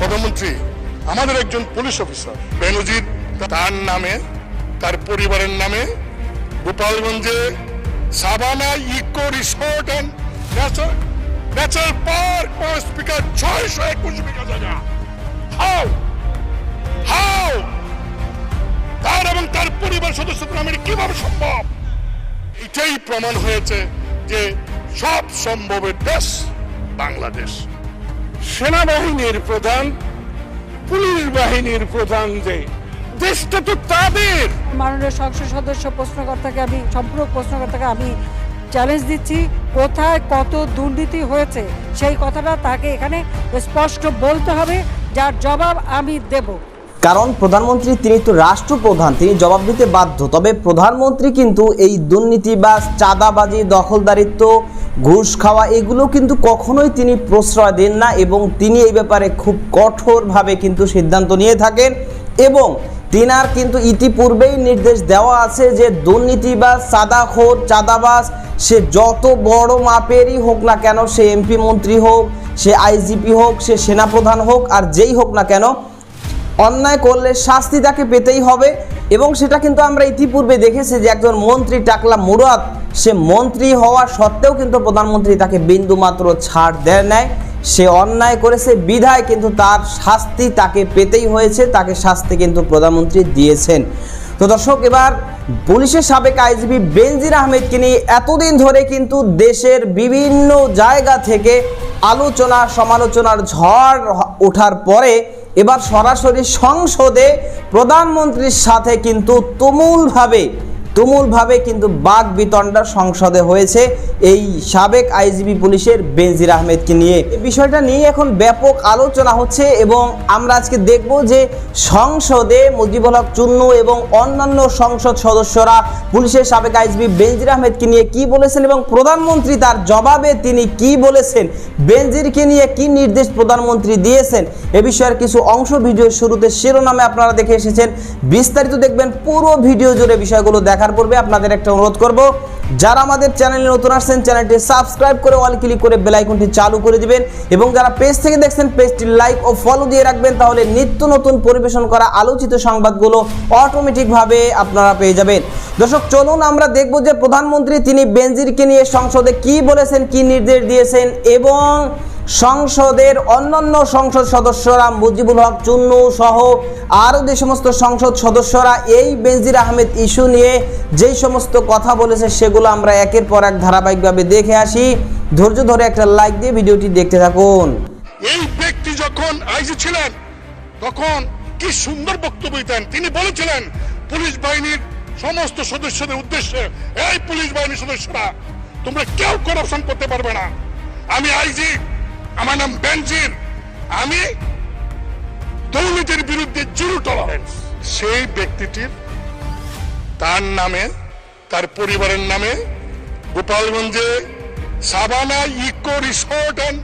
প্রধানমন্ত্রী আমাদের একজন পুলিশ অফিসার বেনজির, তার নামে, তার পরিবারের নামে, গোপালগঞ্জে Sabana eco resort and natural park speaker ছয়শো একুশ বিঘা জায়গা। হাউ হাউ তার এবং তার পরিবার সদস্যদের নামে কীভাবে সম্ভব? এটাই প্রমাণ হয়েছে যে সব সম্ভবের দেশ বাংলাদেশ। সেনাবাহিনীর প্রধান, পুলিশ বাহিনীর প্রধান যে, দেশটা তো তাদের। মাননীয় সংসদ সদস্য প্রশ্নকর্তাকে আমি সম্পূর্ণ প্রশ্নকর্তাকে আমি চ্যালেঞ্জ দিচ্ছি, কোথায় কত দুর্নীতি হয়েছে? সেই কথাটা তাকে এখানে স্পষ্ট বলতে হবে, যার জবাব আমি দেব। কারণ প্রধানমন্ত্রী, তিনি তো রাষ্ট্রপ্রধান, তিনি জবাব দিতে বাধ্য। তবে প্রধানমন্ত্রী কিন্তু এই দুর্নীতি বা চাঁদাবাজি, দখলদারিত্ব, ঘুষ খাওয়া, এগুলো কিন্তু কখনোই তিনি প্রশ্রয় দেন না এবং তিনি এই ব্যাপারে খুব কঠোরভাবে কিন্তু সিদ্ধান্ত নিয়ে থাকেন এবং তিনার কিন্তু ইতিপূর্বেই নির্দেশ দেওয়া আছে যে দুর্নীতি বা চাঁদাখোর, চাঁদাবাজ, সে যত বড় মাপেরই হোক না কেন, সে এমপি মন্ত্রী হোক, সে আইজিপি হোক, সে সেনাপ্রধান হোক, আর যেই হোক না কেন অন্যায় করলে শাস্তি তাকে পেতেই হবে এবং সেটা কিন্তু আমরা ইতিপূর্বে দেখেছি যে একজন মন্ত্রী টাকলা মুরাদ, সে মন্ত্রী হওয়া সত্ত্বেও কিন্তু প্রধানমন্ত্রী তাকে বিন্দু মাত্র ছাড় দেয় নেয় সে অন্যায় করেছে, বিধায় কিন্তু তার শাস্তি তাকে পেতেই হয়েছে, তাকে শাস্তি কিন্তু প্রধানমন্ত্রী দিয়েছেন। তো দর্শক, এবার পুলিশের সাবেক আইজিপি বেনজির আহমেদকে নিয়ে এতদিন ধরে কিন্তু দেশের বিভিন্ন জায়গা থেকে আলোচনা, সমালোচনার ঝড় ওঠার পরে এবার সরাসরি সংসদে প্রধানমন্ত্রীর সাথে কিন্তু তুমুলভাবে তুমুলভাবে কিন্তু বাঘ বিতণ্ডা সংসদে হয়েছে। এই সাবেক আইজিবি পুলিশের বেনজির আহমেদকে নিয়ে। এই বিষয়টা নিয়ে এখন ব্যাপক আলোচনা হচ্ছে এবং আমরা আজকে দেখব যে সংসদে মুজিবুল হক, চুন্নু এবং অন্যান্য সংসদ সদস্যরা পুলিশের সাবেক আইজিবি বেনজির আহমেদকে নিয়ে কি বলেছেন এবং প্রধানমন্ত্রী তার জবাবে তিনি কি বলেছেন, বেনজিরকে নিয়ে কি নির্দেশ প্রধানমন্ত্রী দিয়েছেন, এ বিষয়ের কিছু অংশ ভিডিওর শুরুতে শিরোনামে আপনারা দেখে এসেছেন। বিস্তারিত দেখবেন পুরো ভিডিও জুড়ে বিষয়গুলো দেখার পূর্বে আপনাদের একটা অনুরোধ করব, যারা আমাদের চ্যানেলে নতুন আসছেন, চ্যানেলটি সাবস্ক্রাইব করে অল ক্লিক করে বেল আইকনটি চালু করে দিবেন এবং যারা পেজ থেকে দেখছেন, পেজটি লাইক ও ফলো দিয়ে রাখবেন, তাহলে নিত্য নতুন পরিবেশন করা আলোচিত সংবাদগুলো অটোমেটিকভাবে আপনারা পেয়ে যাবেন। দর্শক, চলুন আমরা দেখব যে প্রধানমন্ত্রী তিনি বেনজিরকে নিয়ে সংসদে কি বলেছেন, কি নির্দেশ দিয়েছেন এবং সংসদের অন্যান্য সংসদ সদস্যরা মুজিবুল হক, চুন্নু সহ আরও যে সমস্ত সংসদ সদস্যরা এই বেনজির আহমেদ ইস্যু নিয়ে যেই সমস্ত কথা বলেছে সেগুলো আমরা একের পর এক ধারাবাহিকভাবে দেখে আসি। ধৈর্য ধরে একটা লাইক দিয়ে ভিডিওটি দেখতে থাকুন। এই ব্যক্তি যখন আইজি ছিলেন, তখন কি সুন্দর বক্তব্য দিতেন। তিনি বলেছিলেন, পুলিশ বাহিনীর সমস্ত সদস্যদের উদ্দেশ্যে, এই পুলিশ বাহিনীর সদস্যরা তোমরা কেউ করাপশন করতে পারবে না। আমি আইজি আমার নাম বেনজির। আমি দুর্নীতির বিরুদ্ধে জিরো টলারেন্স সেই ব্যক্তিটির তার নামে, তার পরিবারের নামে গোপালগঞ্জে Sabana eco resort and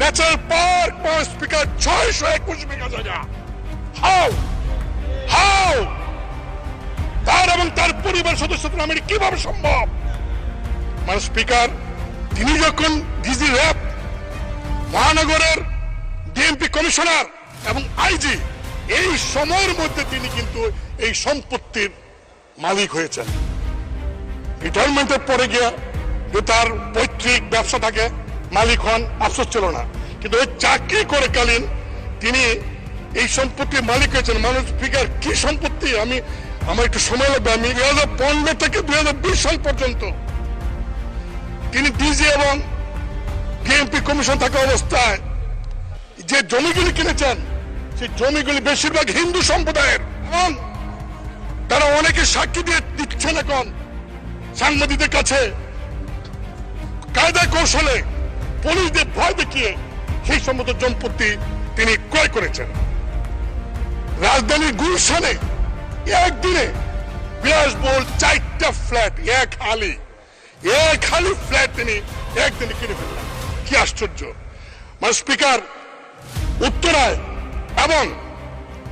natural park speaker ছয়শো একুশ বিঘা জায়গা। হাউ হাউ তার এবং তার পরিবার সদস্যদের নামে কীভাবে সম্ভব? মানে স্পিকার, তিনি যখন ডিজি র্যাব মহানগরের ডিএমপি কমিশনার এবং আইজি, এই সময়ের মধ্যে তিনি কিন্তু এই সম্পত্তির মালিক হয়েছেন। রিটায়ারমেন্টের পরে গিয়ে তার পৈতৃক ব্যবসা থাকে মালিক হন আফসোস ছিল না। কিন্তু ওই চাকরি করে কালীন তিনি এই সম্পত্তির মালিক হয়েছেন। মানুষ স্পিকার কি সম্পত্তি? আমি, আমার একটু সময় লাগবে। আমি দুই হাজার পনেরো থেকে দুই হাজার বিশ সাল পর্যন্ত তিনি ডিজি এবং ডিএমপি কমিশন থাকা অবস্থায় যে জমিগুলি কিনেছেন, সেই জমিগুলি বেশিরভাগ হিন্দু সম্প্রদায়ের। এবং তারা অনেকে সাক্ষী দিয়ে দিচ্ছেন এখন সাংবাদিকদের কাছে। কায়দায় কৌশলে পুলিশদের ভয় দেখিয়ে সেই সম্মত সম্পত্তি তিনি ক্রয় করেছেন। রাজধানীর গুলশানে একদিনে বিলাসবহুল চারটা ফ্ল্যাট, এক আলি এক হালি ফ্ল্যাট তিনি একদিনে কিনে ফেললেন। কি আশ্চর্য। মানে স্পিকার, উত্তরায় এবং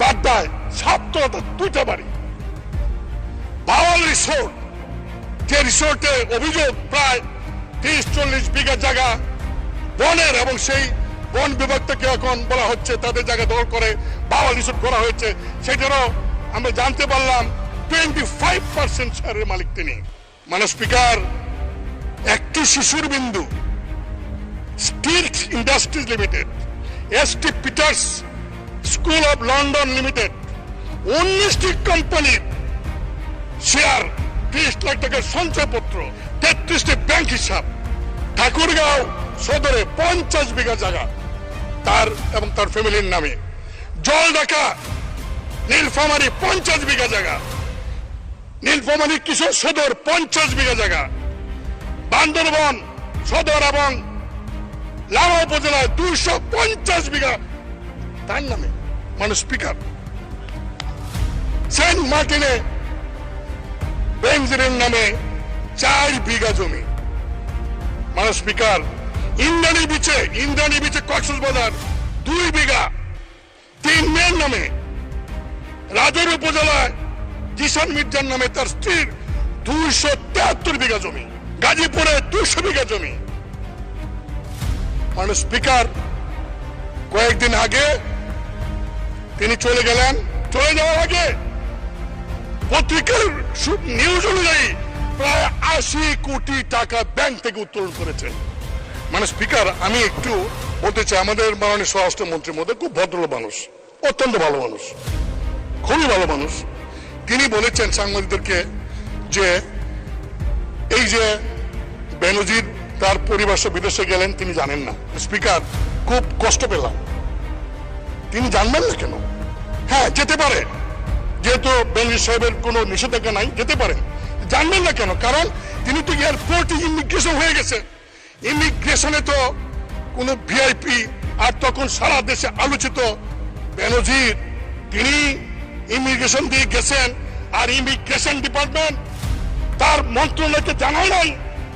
বাড্ডায় সাতটা দুইটা বাড়ি। বাওয়াল রিসোর্ট, যে রিসোর্টে অভিযোগ প্রায় তিরিশ চল্লিশ বিঘা জায়গা বনের এবং সেই বন বিভাগ থেকে এখন বলা হচ্ছে তাদের জায়গা দখল করে বাওয়াল রিসোর্ট করা হয়েছে, সেটারও আমরা জানতে পারলাম টোয়েন্টি ফাইভ পার্সেন্ট শেয়ারের মালিক তিনি। মানে স্পিকার, একটি শিশুর Bindu steels industries limited S T Peter's school of London limited উনিশটি কোম্পানির শেয়ার ত্রিশ লাখ টাকার সঞ্চয়পত্র, তেত্রিশটি ব্যাংক হিসাব, ঠাকুরগাঁও সদরে পঞ্চাশ বিঘা জায়গা, তার এবং তার ফ্যামিলির নামে জল ঢাকা নীলফামারি পঞ্চাশ বিঘা জায়গা, নীলফামারি কিশোর সদর পঞ্চাশ বিঘা জায়গা, বান্দরবন সদর এবং লামা উপজেলায় দুইশো পঞ্চাশ বিঘা তার নামে মানে স্পিকার সেন্ট মার্টিনে বেঞ্জিরের নামে চার বিঘা জমি। মানে স্পিকার ইন্দ্রাণী বিচে ইন্দ্রাণী বিচে কক্সবাজার দুই বিঘা। তিন মেয়ের নামে, রাজর উপজেলায় জিসান মির্জার নামে তার স্ত্রীর দুইশো তেহাত্তর বিঘা জমি। গাজীপুরে দুইশো বিঘা জমি। মানে স্পিকার, কয়েকদিন আগে তিনি চলে গেলেন। চলে যাওয়ার আগে পত্রিকার নিউজ অনুযায়ী প্রায় আশি কোটি টাকা ব্যাংক থেকে উত্তোলন করেছেন মানে স্পিকার, আমি একটু বলতে চাই, আমাদের মাননীয় স্বরাষ্ট্রমন্ত্রীর মধ্যে খুব ভদ্র মানুষ, অত্যন্ত ভালো মানুষ, খুবই ভালো মানুষ। তিনি বলেছেন সাংবাদিকদেরকে যে, এই যে বেনজির তার পরিবার বিদেশে গেলেন, তিনি জানেন না। স্পিকার, খুব কষ্ট পেলাম। তিনি জানবেন না কেন? হ্যাঁ যেতে পারে। যেহেতু বেনজির সাহেবের কোনো নিষেধাজ্ঞা নাই, যেতে পারেন জানবেন না কেন? কারণ তিনি তো এয়ারপোর্টে ইমিগ্রেশন হয়ে গেছে। ইমিগ্রেশনে তো কোনো ভিআইপি, আর তখন সারা দেশে আলোচিত বেনজির, তিনি ইমিগ্রেশন দিয়ে গেছেন, আর ইমিগ্রেশন ডিপার্টমেন্ট তার মন্ত্রণালয়কে জানায় নাই।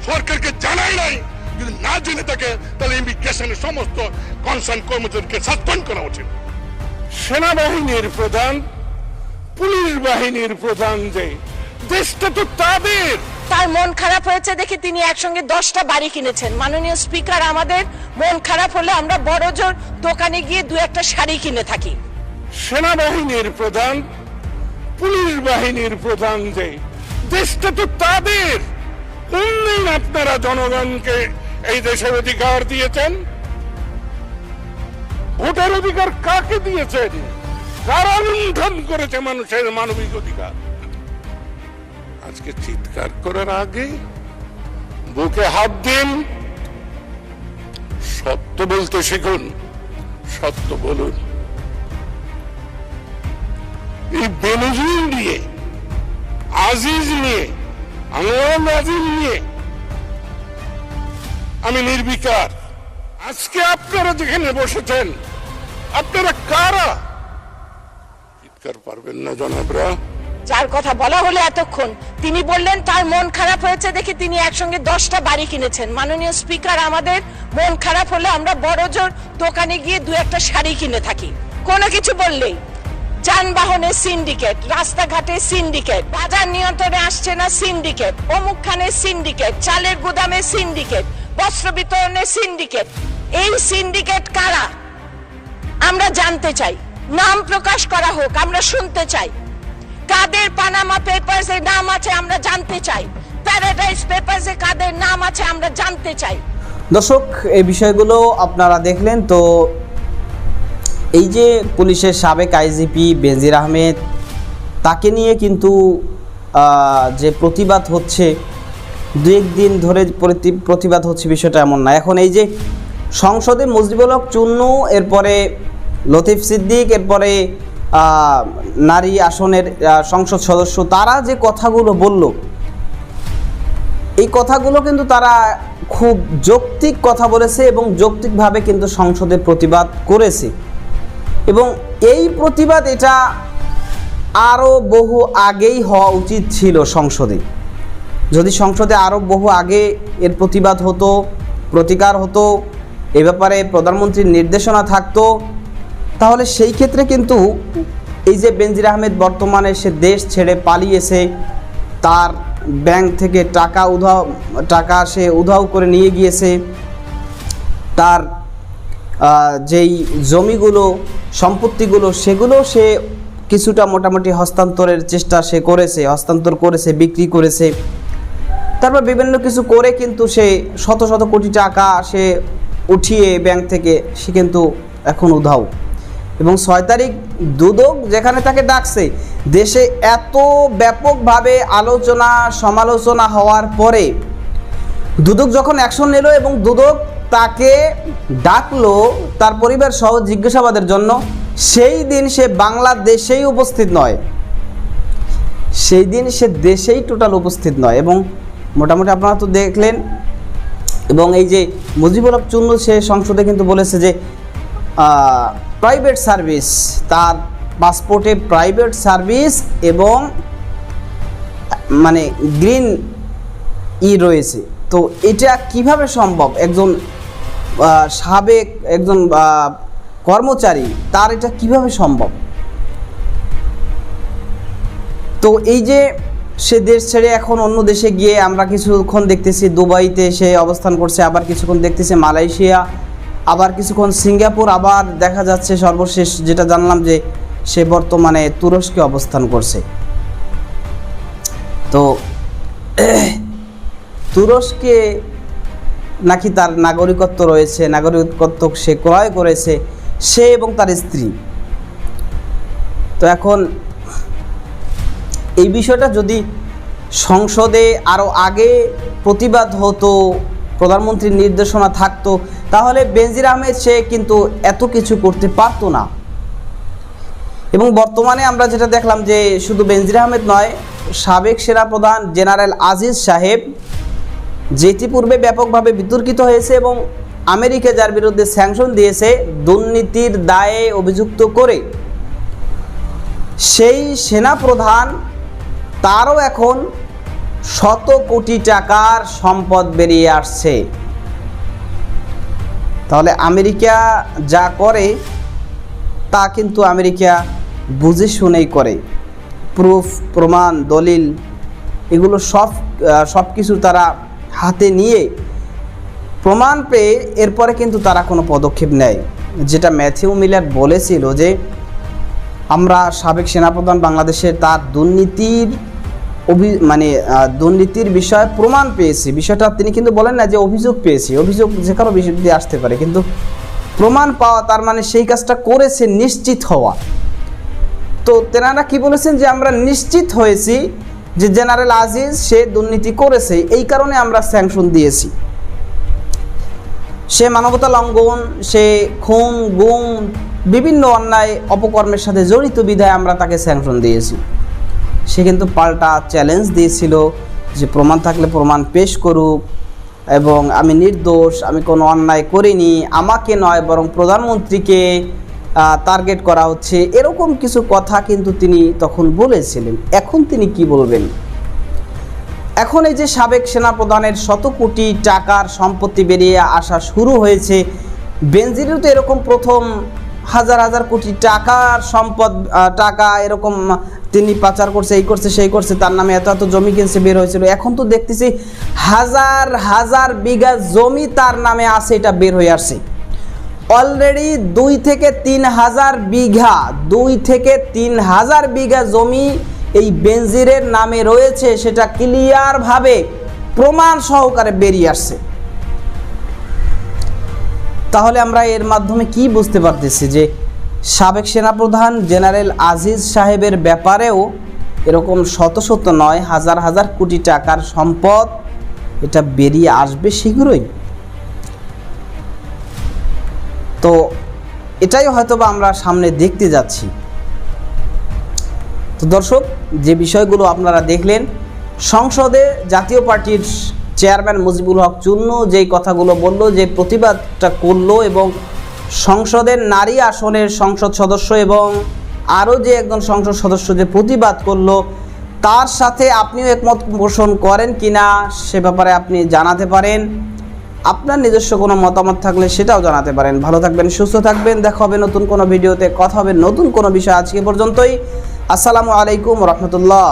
সরকারকে জানাই নাই। যদি না জেনে থাকে তাহলে ইমিগ্রেশনের সমস্ত কনসার্ন কর্মচারীকে সাসপেন্ড করা উচিত। সেনাবাহিনীর প্রধান পুলিশ বাহিনীর প্রধান যে দেশটা তো তাদের। তার মন খারাপ হয়েছে দেখে তিনি একসঙ্গে দশটা বাড়ি কিনেছেন। মাননীয় স্পিকার আমাদের মন খারাপ হলে আমরা বড় জোর দোকানে গিয়ে দু একটা শাড়ি কিনে থাকি। সেনাবাহিনীর প্রধান পুলিশ বাহিনীর প্রধান যে দেশটা তো তাদের। কোনদিন আপনারা জনগণকে এই দেশের অধিকার দিয়েছেন? ভোটের অধিকার কাকে দিয়েছেন? কারা লুণ্ঠন করেছে মানুষের মানবিক অধিকার? আজকে চিৎকার করার আগে বুকে হাত দিন। সত্য বলতে শিখুন, সত্য বলুন। এই বেনজির নিয়ে, আজিজ নিয়ে আনোয়ার নাজিম নিয়ে আমি নির্বিকার। আজকে আপনারা যেখানে বসেছেন, আপনারা কারা? চিৎকার পারবেন না জনাবরা। যার কথা বলা হলো এতক্ষণ, তিনি বললেন, তার মন খারাপ হয়েছে দেখে তিনি একসঙ্গে দশটা বাড়ি কিনেছেন। মাননীয় স্পিকার, আমাদের মন খারাপ হলে আমরা বড় জোর দোকানে গিয়ে দু একটা শাড়ি কিনে থাকি। কোনো কিছু বললেই যানবাহনের সিন্ডিকেট, রাস্তাঘাটে সিন্ডিকেট, বাজার নিয়ন্ত্রণে আসছে না সিন্ডিকেট অমুকখানের সিন্ডিকেট, চালের গুদামে সিন্ডিকেট, বস্ত্র বিতরণের সিন্ডিকেট। এই সিন্ডিকেট কারা? আমরা জানতে চাই। নাম প্রকাশ করা হোক, আমরা শুনতে চাই। কাদের পানামা পেপারস এ নাম আছে, আমরা জানতে চাই। প্যারাডাইস পেপারস এ কাদের নাম আছে, আমরা জানতে চাই। দর্শক, এই বিষয়গুলো আপনারা দেখলেন, তো এই যে পুলিশের সাবেক আইজিপি বেনজির আহমেদ, তাকে নিয়ে কিন্তু যে প্রতিবাদ হচ্ছে দু একদিন ধরে প্রতি- প্রতিবাদ হচ্ছে বিষয়টা এমন না। এখন এই যে সংসদে মুজিবুল হক এরপরে লতিফ সিদ্দিক, এরপরে নারী আসনের সংসদ সদস্য, তারা যে কথাগুলো বলল, এই কথাগুলো কিন্তু তারা খুব যৌক্তিক কথা বলেছে এবং যৌক্তিকভাবে কিন্তু সংসদে প্রতিবাদ করেছে। এবং এই প্রতিবাদ এটা আরও বহু আগেই হওয়া উচিত ছিল সংসদে। যদি সংসদে আরও বহু আগে এর প্রতিবাদ হতো, প্রতিকার হতো, এ ব্যাপারে প্রধানমন্ত্রীর নির্দেশনা থাকতো, তাহলে সেই ক্ষেত্রে কিন্তু এই যে বেনজির আহমেদ বর্তমানে সে দেশ ছেড়ে পালিয়েছে, তার ব্যাংক থেকে টাকা উধাও, টাকা সে উধাও করে নিয়ে গিয়েছে, তার যেই জমিগুলো, সম্পত্তিগুলো, সেগুলো সে কিছুটা মোটামুটি হস্তান্তরের চেষ্টা সে করেছে, হস্তান্তর করেছে, বিক্রি করেছে। তারপর বিভিন্ন কিছু করে কিন্তু সে শত শত কোটি টাকা সে উঠিয়ে ব্যাংক থেকে, সে কিন্তু এখন উধাও। এবং ছয় তারিখ দুদক যেখানে তাকে ডাকছে, দেশে এত ব্যাপকভাবে আলোচনা, সমালোচনা হওয়ার পরে দুদক যখন অ্যাকশন নিল এবং দুদক তাকে ডাকলো তার পরিবার সহ জিজ্ঞাসাবাদের জন্য। সেই দিন সে বাংলাদেশেই উপস্থিত নয়। সেই দিন সে দেশেই টোটাল উপস্থিত নয় এবং মোটামুটি আপনারা তো দেখলেন এবং এই যে মুজিবুল হক চুন্নু সে সংসদে কিন্তু বলেছে যে প্রাইভেট সার্ভিস তার পাসপোর্টে প্রাইভেট সার্ভিস এবং মানে গ্রিন ই রয়েছে। তো এটা কীভাবে সম্ভব? একজন সাবেক একজন কর্মচারী, তার এটা কীভাবে সম্ভব? তো এই যে সে দেশ ছেড়ে এখন অন্য দেশে গিয়ে আমরা কিছুক্ষণ দেখতেছি দুবাইতে সে অবস্থান করছে, আবার কিছুক্ষণ দেখতেছি মালয়েশিয়া, আবার কিছুক্ষণ সিঙ্গাপুর, আবার দেখা যাচ্ছে সর্বশেষ যেটা জানলাম যে সে বর্তমানে তুরস্কে অবস্থান করছে। তো তুরস্কে নাকি তার নাগরিকত্ব রয়েছে, নাগরিকত্ব সে ক্রয় করেছে, সে এবং তার স্ত্রী? তো এখন এই বিষয়টা যদি সংসদে আরও আগে প্রতিবাদ হতো, প্রধানমন্ত্রীর নির্দেশনা থাকতো, তাহলে বেনজির আহমেদ সে কিন্তু এত কিছু করতে পারতো না। এবং বর্তমানে আমরা যেটা দেখলাম যে শুধু বেনজির আহমেদ নয়, সাবেক সেনাপ্রধান জেনারেল আজিজ সাহেব যে পূর্বে ব্যাপকভাবে বিতর্কিত হয়েছে এবং আমেরিকা যার বিরুদ্ধে স্যাংশন দিয়েছে, দুর্নীতির দায়ে অভিযুক্ত করে সেই সেনাপ্রধান তারও এখন শত কোটি টাকার সম্পদ বেরিয়ে আসছে। তাহলে আমেরিকা যা করে, তা কিন্তু আমেরিকা বুঝে শুনেই করে। প্রুফ, প্রমাণ, দলিল, এগুলো সব সব কিছু তারা হাতে নিয়ে প্রমাণ পেয়ে এরপরে কিন্তু তারা কোনো পদক্ষেপ নেয়। যেটা ম্যাথিউ মিলার বলেছিল যে, আমরা সাবেক সেনাপ্রধান বাংলাদেশে তার দুর্নীতির অভি মানে দুর্নীতির বিষয়ে প্রমাণ পেয়েছি। বিষয়টা তিনি কিন্তু বলেন না যে অভিযোগ পেয়েছি। অভিযোগ যে কারও বিষয় দিয়ে আসতে পারে, কিন্তু প্রমাণ পাওয়া তার মানে সেই কাজটা করেছে নিশ্চিত হওয়া। তো তেনারা কি বলেছেন যে, আমরা নিশ্চিত হয়েছি যে জেনারেল আজিজ, সে দুর্নীতি করেছে, এই কারণে আমরা স্যাংশন দিয়েছি। সে মানবতা লঙ্ঘন, সে খুন, গুম, বিভিন্ন অন্যায় অপকর্মের সাথে জড়িত বিধায় আমরা তাকে স্যাংশন দিয়েছি। সে কিন্তু পাল্টা চ্যালেঞ্জ দিয়েছিল যে প্রমাণ থাকলে প্রমাণ পেশ করুক এবং আমি নির্দোষ, আমি কোনো অন্যায় করিনি, আমাকে নয়, বরং প্রধানমন্ত্রীকে টার্গেট করা হচ্ছে। এরকম কিছু কথা কিন্তু তিনি তখন বলেছিলেন। এখন তিনি কি বলবেন? এখন এই যে সাবেক সেনাপ্রধানের শত কোটি টাকার সম্পত্তি বেরিয়ে আসা শুরু হয়েছে, বেনজিরেও তো এরকম প্রথম হাজার হাজার কোটি টাকার সম্পদ টাকা এরকম তিনি পাচার করছে, এই করছে, সেই করছে, তার নামে এত এত জমি কিনছে, বের হয়েছিল। এখন তো দেখতেছি হাজার হাজার বিঘা জমি তার নামে আছে, এটা বের হয়ে আসছে। অলরেডি দুই থেকে তিন হাজার বিঘা, দুই থেকে তিন হাজার বিঘা জমি এই বেনজিরের নামে রয়েছে, সেটা ক্লিয়ারভাবে প্রমাণ সহকারে বেরিয়ে আসছে। তাহলে আমরা এর মাধ্যমে কি বুঝতে পারতেছি যে সাবেক সেনাপ্রধান জেনারেল আজিজ সাহেবের ব্যাপারেও এরকম শত শত নয়, হাজার হাজার কোটি টাকার সম্পদ এটা বেরিয়ে আসবে শীঘ্রই। তো এটাই হয়তোবা আমরা সামনে দেখতে যাচ্ছি। তো দর্শক, যে বিষয়গুলো আপনারা দেখলেন, সংসদে জাতীয় পার্টির চেয়ারম্যান মুজিবুল হক চূর্ণ যেই কথাগুলো বলল, যে প্রতিবাদটা করল এবং সংসদের নারী আসনের সংসদ সদস্য এবং আরও যে একজন সংসদ সদস্য যে প্রতিবাদ করল, তার সাথে আপনিও একমত পোষণ করেন কিনা সে ব্যাপারে আপনি জানাতে পারেন। আপনার নিজস্ব কোনো মতামত থাকলে সেটাও জানাতে পারেন। ভালো থাকবেন, সুস্থ থাকবেন। দেখা হবে নতুন কোনো ভিডিওতে। কথা হবে নতুন কোনো বিষয় আজকে পর্যন্তই। আসসালামু আলাইকুম রহমতুল্লাহ।